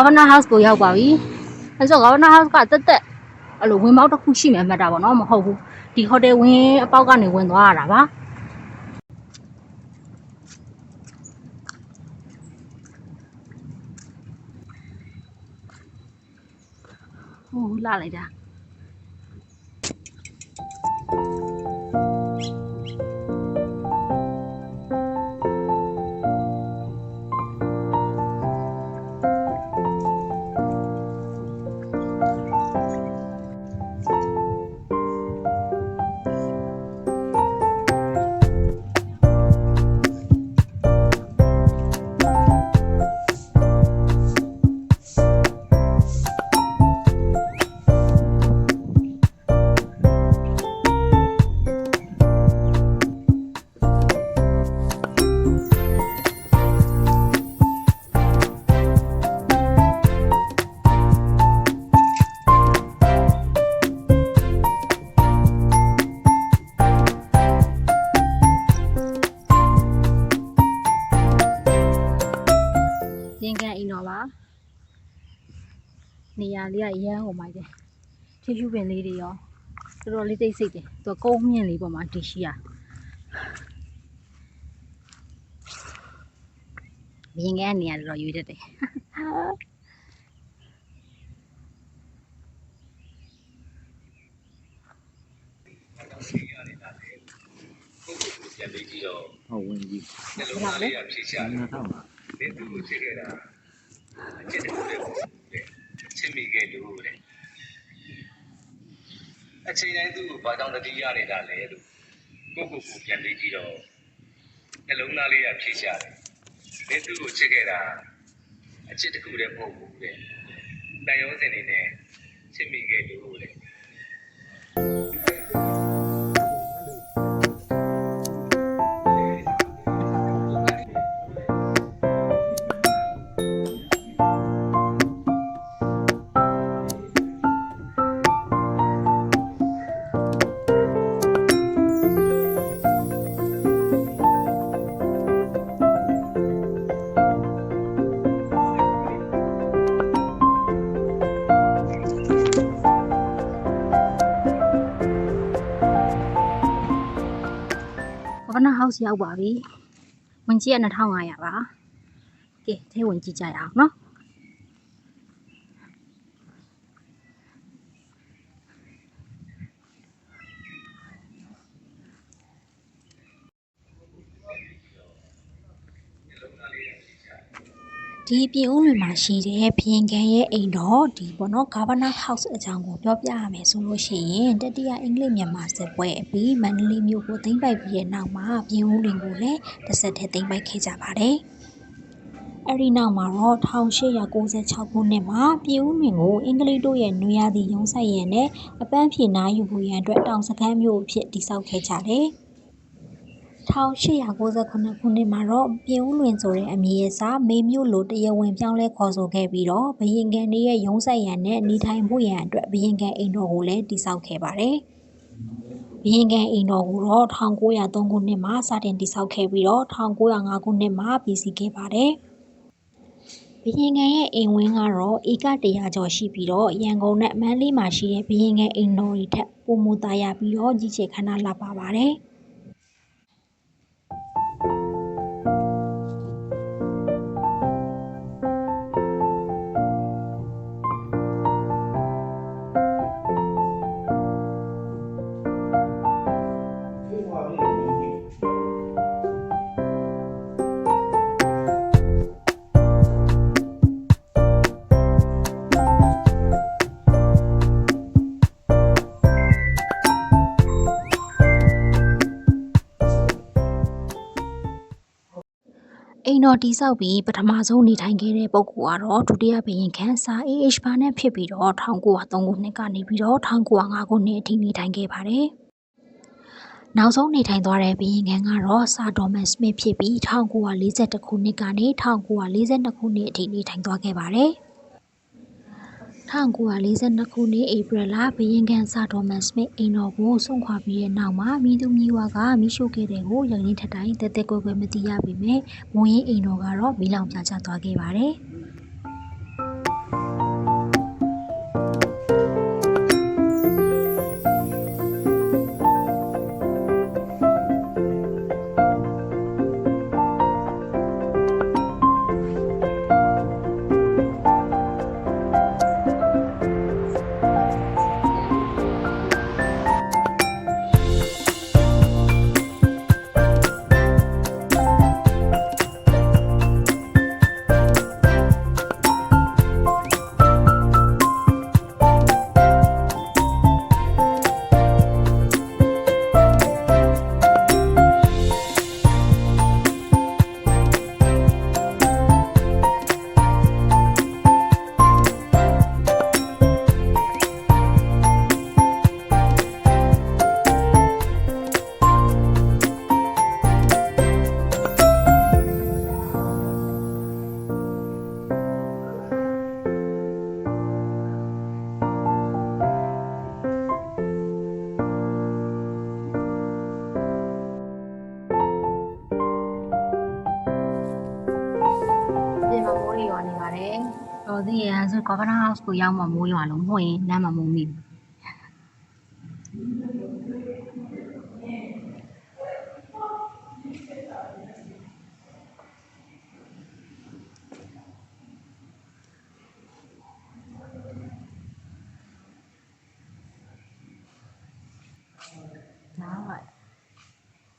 Governor House ကိုရောက်ပါပြီအဲဆို Governor House ကတက်တက်အဲ့လိုဝင်ပေါက်တစ်ခုရှိမှမှတ်တာပေါ့နော်မဟုတ်ဘူးဒီဟိုတယ်ဝင်အပေါက်ကနေဝင်သွားရတာပါဟိုလာလိုက်တာ လေးကရမ်းဟိုမိုက်တယ်ချီချူပင်လေးတွေရောတော်တော်လေးတိတ်ဆိတ်တယ်သူကကုန်းမြင့်လေးပေါ်မှာတည်ရှိရရင်ကန်နေရာတော်တော်ရွေးတတ်တယ်ပြန်ပြီးကြည့်တော့ဟုတ်ဝင်ကြီးနှလုံးသားလေးကဖြည့်ချတယ်ငါတော့ပါ။မင်းသူ့ကိုချစ်ခဲ့တာအချစ်တူတဲ့ပုံတဲ့ချ စ်မိခဲ့လို့တဲ့အချိန်တိုင်းသူ့ကိုဘာကြောင့်တတိယနေတာလဲလို့ကိုယ့်ကိုယ်ကိုပြန်ပြီးကြည့်တော့နှလုံးသားလေးကဖြည့်ချတယ်။မင်းသူ့ကိုချစ်ခဲ့တာအချစ်တစ်ခုတည်းမဟုတ်ဘူးတဲ့။တန်ရုံးစင်နေနဲ့ချစ်မိခဲ့လို့တဲ့ ဘာနာဟောက်စ်ရောက်ပါပြီဝင်ကြီးက2500ပါကဲထဲဝင်ကြည့်ကြရအောင်နော် ဒီပြည်ဦးလွင်မှာရှိတဲ့ဘရင်ကန်ရဲ့အိမ်တော်ဒီပေါ့နော် Governor House အကြောင်းကိုပြောပြရမယ်ဆိုလို့ရှိရင်တတိယအင်္ဂလိပ်မြန်မာစစ်ပွဲအပြီးမန္တလေးမြို့ကိုသိမ်းပိုက်ပြီးတဲ့နောက်မှာပြည်ဦးလွင်ကိုလည်းတစ်ဆက်တည်းသိမ်းပိုက်ခဲ့ကြပါတယ်။အဲဒီနောက်မှာတော့1896ခုနှစ်မှာပြည်ဦးလွင်ကိုအင်္ဂလိပ်တို့ရဲ့နွေရာသီရုံးဆိုင်ရန်နဲ့အပန်းဖြေနားယူဖို့ရန်အတွက်တောင်စခန်းမြို့အဖြစ်တည်ဆောက်ခဲ့ကြတယ်။ 1898ခုနှစ်မှာတော့ ပြင်ဦးလွင်ဆိုတဲ့အမည်အစား မေမြို့လိုတရားဝင်ပြောင်းလဲခေါ်ဆိုခဲ့ပြီးတော့ဘရင်ကန်တွေရဲ့ရုံးဆိုင်ရန်နဲ့ နေထိုင်မှုရန်အတွက်ဘရင်ကန်အိမ်တော်ကိုလည်း တည်ဆောက်ခဲ့ပါတယ်။ဘရင်ကန်အိမ်တော်ကိုတော့ 1903 ခုနှစ်မှာ စတင်တည်ဆောက်ခဲ့ပြီးတော့ 1905 ခုနှစ်မှာ ပြီးစီးခဲ့ပါတယ်။ဘရင်ကန်ရဲ့အိမ်ဝင်းကတော့ ဧက100ကျော်ရှိပြီးတော့ ရန်ကုန်နဲ့ မန္တလေးမှာရှိတဲ့ဘရင်ကန်အိမ်တော်တွေထက် ပိုမိုသားရပြီးတော့ ကြီးကျယ်ခမ်းနားလှပပါတယ်။ မ်တော်တိဆောက်ပြီးပထမဆုံးနေထိုင်ခဲ့တဲ့ပုဂ္ဂိုလ်ကတော့ဒုတိယဘုရင်ခန်းစာ AH ဘာနဲ့ဖြစ်ပြီးတော့1903ခုနှစ်ကနေပြီးတော့1905ခုနှစ်အထိနေထိုင်ခဲ့ပါတယ်။နောက်ဆုံးနေထိုင်သွားတဲ့ဘုရင်ခန်းကတော့စာဒေါ်မန်စမစ်ဖြစ်ပြီး1942ခုနှစ်ကနေ1942ခုနှစ်အထိနေထိုင်သွားခဲ့ပါတယ်။ 1942 ခုနှစ် ဧပြီလ ဘုရင်ခန်းစာဒေါ်မန်စမစ် အိမ်တော်ကိုဆုံးခွာပြီးတဲ့နောက်မှာမိသူမိဝါကမိရှို့ခဲ့တဲ့ကိုရင်းနှီးထက်တိုင်းတက်တက်ကွယ်ကွယ်မသိရပေမဲ့မွန်ရင်အိမ်တော်ကတော့ မီးလောင်ပြာကျသွားခဲ့ပါတယ်။ တော်သေးရဲ့ဆိုကော်ဖနာဟောက်စ်ကိုရောက်မှမိုးရွာလုံးနှွှင်လမ်းမှာမုံမိဘူး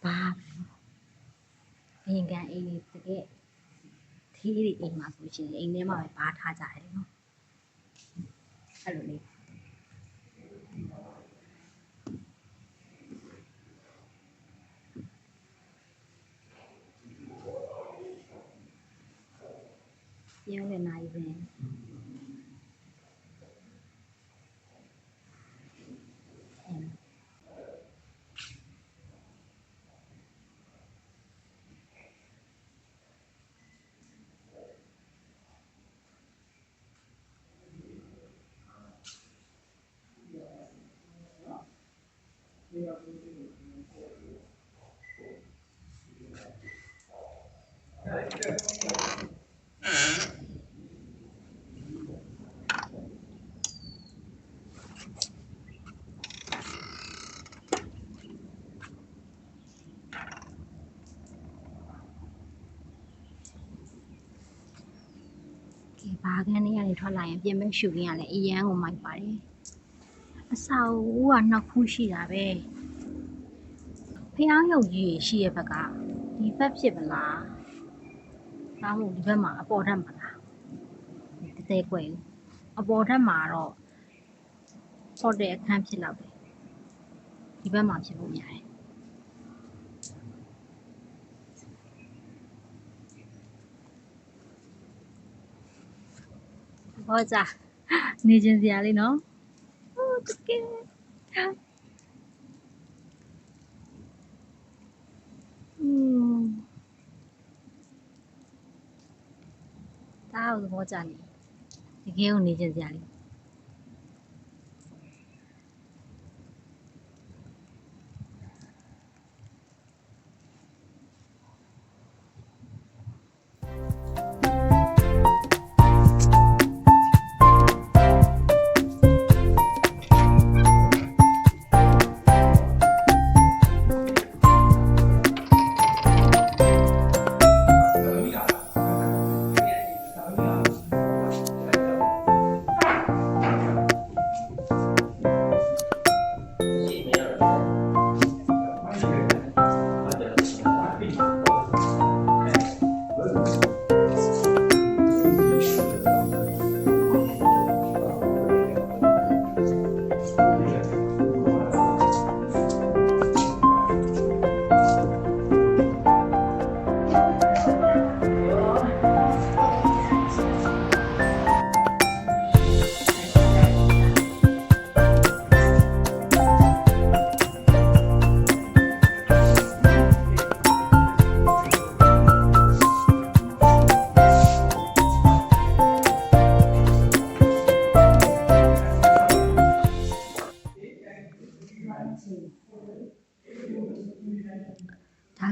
ဒါ ကဘာဘင်ကန်အေးတကယ်သေးတွေအိမ်မှာဆိုရှင်အိမ်ထဲမှာပဲဘာထားကြတယ်နော်အဲ့လိုလေးပြောနေနိုင်ပင် ဘာကန်လေးကနေထွက်လာရင်ပြင်မဲ့ရှူခင်းရလဲအရန်ကိုမိုက်ပါတယ်အစာဦးကနှစ်ခုရှိတာပဲဖျောင်းရုပ်ကြီးရှိရဲ့ဘက်ကဒီဘက်ဖြစ်မလားဒါမှမဟုတ်ဒီဘက်မှာအပေါ်ထက်မလားတတဲကွယ်ဦးအပေါ်ထက်မှာတော့ဟိုတယ်အခန်းဖြစ်လောက်တယ်ဒီဘက်မှာဖြစ်ဖို့များတယ် ဟောကြနေချင်းစရာလေးနော်ဟိုတကယ်อืมဒါအောင်သဘောကျနေတကယ်ကိုနေချင်းစရာလေး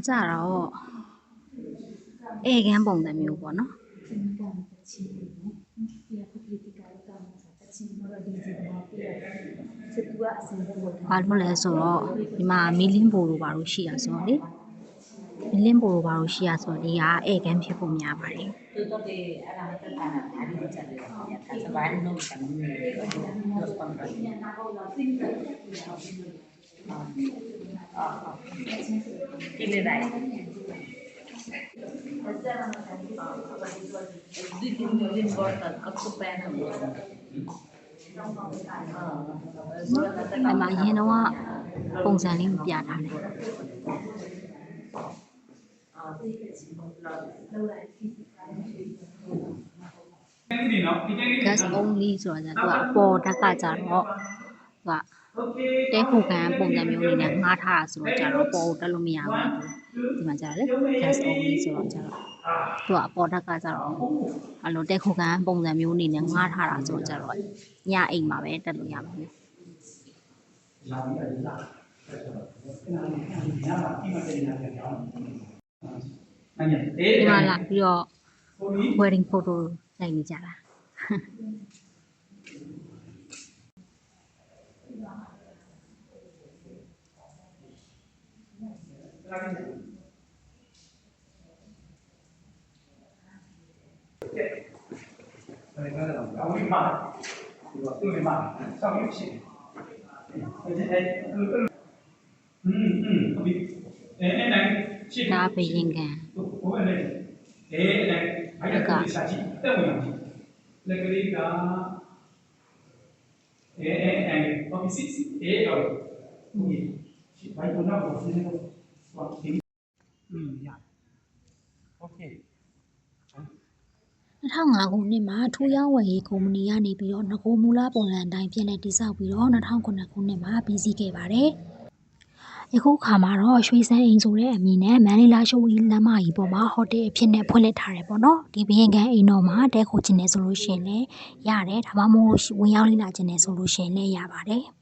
ကြတော့ဧကန်ပုံစံမျိုးပေါ့နော်ဘာလို့လဲဆိုတော့ဒီမှာမီလင်းဘိုလိုပါလို့ရှိရဆိုတော့လေမီလင်းဘိုလိုပါလို့ရှိရဆိုတော့ဒီကဧကန်ဖြစ်ဖို့များပါတယ် Tutto che Или рай. Mà như nó không giờ lên giả thằng này. ก็สองลีส่วนนั้นว่าโปทักษะจารย์ว่า တဲခုခံပုံစံမျိုးအနေနဲ့ငှားထားတာဆိုတော့ကျတော့ပေါ်ကိုတက်လို့မရဘူးဒီမှာကျတော့လေ gas only ဆိုတော့ကျတော့သူကအပေါ်ဓာတ်ကကျတော့အဲ့လိုတဲခုခံပုံစံမျိုးအနေနဲ့ငှားထားတာဆိုတော့ကျတော့ညအိမ်မှာပဲတက်လို့ရပါမယ်ဒီမှာလာပြီးတော့ wedding photo နိုင်နေကြတာ လေးစာကြည့်တက်ဝင်အောင်ကြည့်လက်ကလေးကအဲအဲအဲအော်ဖစ်အဲတော့ဒီရှိဘိုက်ကတော့ဘယ်လိုလဲဟောဒီ อืมရโอเค 2005ခုနှစ်မှာထူးရောင်းဝယ်ရေးကုမ္ပဏီကနေပြီးတော့ငကိုမူလာပုံစံအတိုင်းပြန်လည်တည်ဆောက်ပြီးတော့2009ခုနှစ်မှာပြီးစီးခဲ့ပါတယ်။ယခုခါမှာတော့ရွှေစမ်းအိမ်ဆိုတဲ့အမည်နဲ့မန္တလေးလာရှိုးဝီလမ်းမကြီးပေါ်မှာဟိုတယ်အဖြစ်နဲ့ဖွင့်လှစ်ထားတယ်ပေါ့နော်။ဒီဘရင်ကန်အိမ်တော်မှာတဲခိုချင်နေဆိုလို့ရှိရင်လည်းရတယ်ဒါမှမဟုတ်ဝင်ရောက်လေ့လာချင်နေဆိုလို့ရှိရင်လည်းရပါတယ်။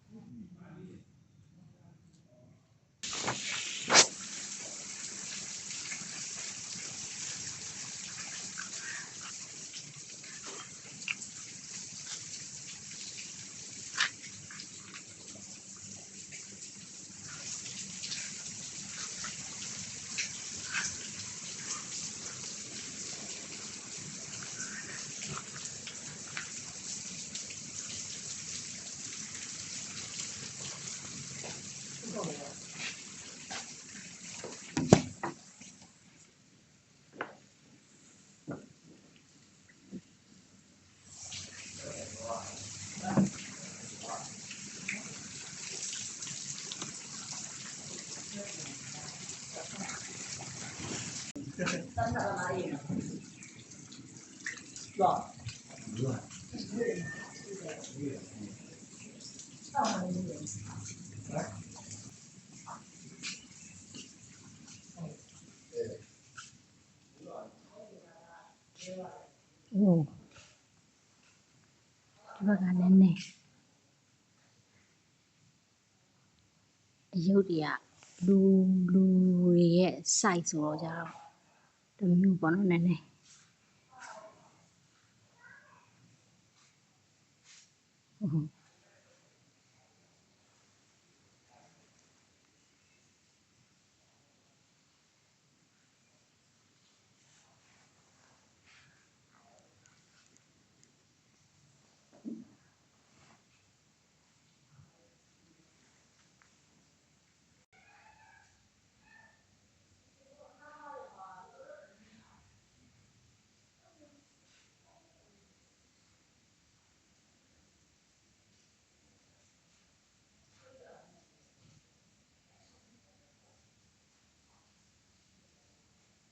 โอ้ဒီဘက်ကလည်းနေအယုတ်တွေကလူ လူတွေရဲ့ site ဆိုတော့ကြတော့